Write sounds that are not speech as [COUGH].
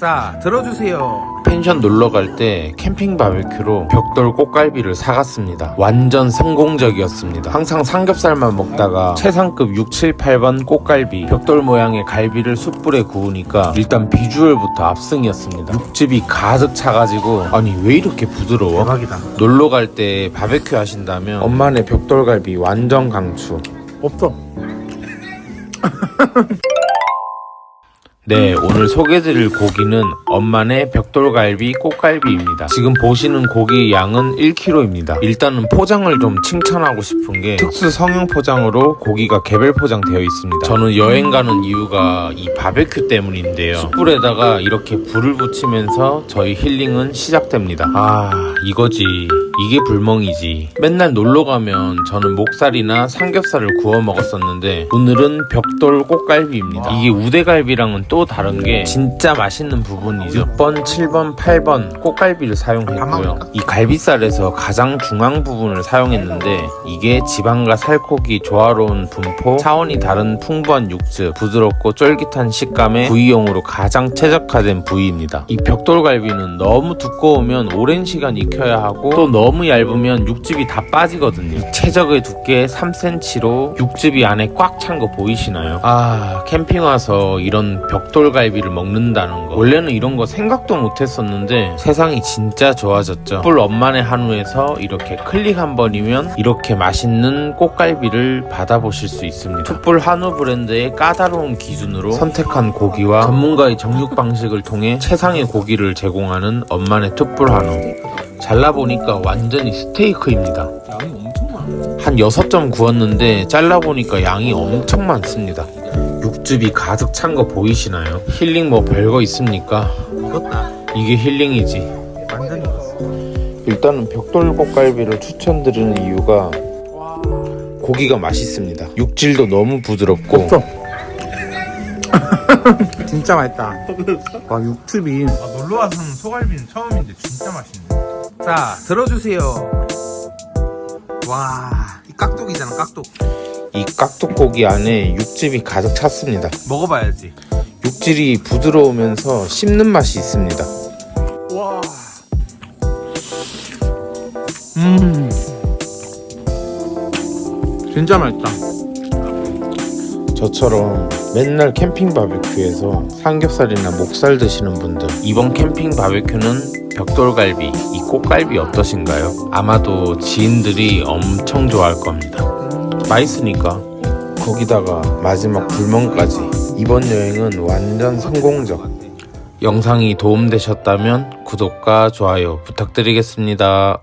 자, 들어주세요. 펜션 놀러 갈 때 캠핑 바베큐로 벽돌 꽃갈비를 사갔습니다. 완전 성공적이었습니다. 항상 삼겹살만 먹다가 최상급 6, 7, 8번 꽃갈비 벽돌 모양의 갈비를 숯불에 구우니까 일단 비주얼부터 압승이었습니다. 육즙이 가득 차가지고 아니 왜 이렇게 부드러워? 대박이다. 놀러 갈 때 바베큐 하신다면 엄마네 벽돌갈비 완전 강추. 없어. [LAUGHS] 네, 오늘 소개드릴 고기는 엄마네 벽돌갈비 꽃갈비입니다. 지금 보시는 고기 양은 1kg입니다. 일단은 포장을 좀 칭찬하고 싶은 게 특수 성형 포장으로 고기가 개별 포장되어 있습니다. 저는 여행 가는 이유가 이 바베큐 때문인데요. 숯불에다가 이렇게 불을 붙이면서 저희 힐링은 시작됩니다. 아, 이거지. 이게 불멍이지. 맨날 놀러 가면 저는 목살이나 삼겹살을 구워 먹었었는데 오늘은 벽돌 꽃갈비입니다. 이게 우대갈비랑은 또 다른 게 진짜 맛있는 부분이죠. 6번, 7번, 8번 꽃갈비를 사용했고요. 이 갈비살에서 가장 중앙 부분을 사용했는데 이게 지방과 살코기 조화로운 분포, 차원이 다른 풍부한 육즙, 부드럽고 쫄깃한 식감의 부위용으로 가장 최적화된 부위입니다. 이 벽돌갈비는 너무 두꺼우면 오랜 시간 익혀야 하고 또 너무 얇으면 육즙이 다 빠지거든요. 이 최적의 두께 3cm로 육즙이 안에 꽉 찬 거 보이시나요? 아 캠핑 와서 이런 벽 돌갈비를 먹는다는 거 원래는 이런 거 생각도 못 했었는데 세상이 진짜 좋아졌죠. 뿔 엄마네 한우에서 이렇게 클릭 한 번이면 이렇게 맛있는 꽃갈비를 받아보실 수 있습니다. 툭불 한우 브랜드의 까다로운 기준으로 선택한 고기와 전문가의 정육 방식을 통해 최상의 고기를 제공하는 엄마네 툭불 한우. 잘라보니까 완전히 스테이크입니다. 한 6점 구웠는데 잘라보니까 양이 엄청 많습니다. 육즙이 가득 찬 거 보이시나요? 힐링 뭐 별거 있습니까? 익었다. 이게 힐링이지. 완전히 익었어. 일단은 벽돌꽃갈비를 추천드리는 이유가 고기가 맛있습니다. 육질도 너무 부드럽고. [LAUGHS] 진짜 맛있다. 와, 육즙이. 아, 놀러 와서는 소갈비는 처음인데 진짜 맛있네. 자, 들어주세요. 와, 이 깍둑이잖아, 깍둑. 이 깍둑고기 안에 육즙이 가득 찼습니다. 먹어봐야지. 육질이 부드러우면서 씹는 맛이 있습니다. 와. 음. 진짜 맛있다. 저처럼 맨날 캠핑 바베큐에서 삼겹살이나 목살 드시는 분들 이번 캠핑 바베큐는 벽돌갈비, 이 꽃갈비 어떠신가요? 아마도 지인들이 엄청 좋아할 겁니다. 맛있으니까 거기다가 마지막 불멍까지 이번 여행은 완전 성공적. 영상이 도움되셨다면 구독과 좋아요 부탁드리겠습니다.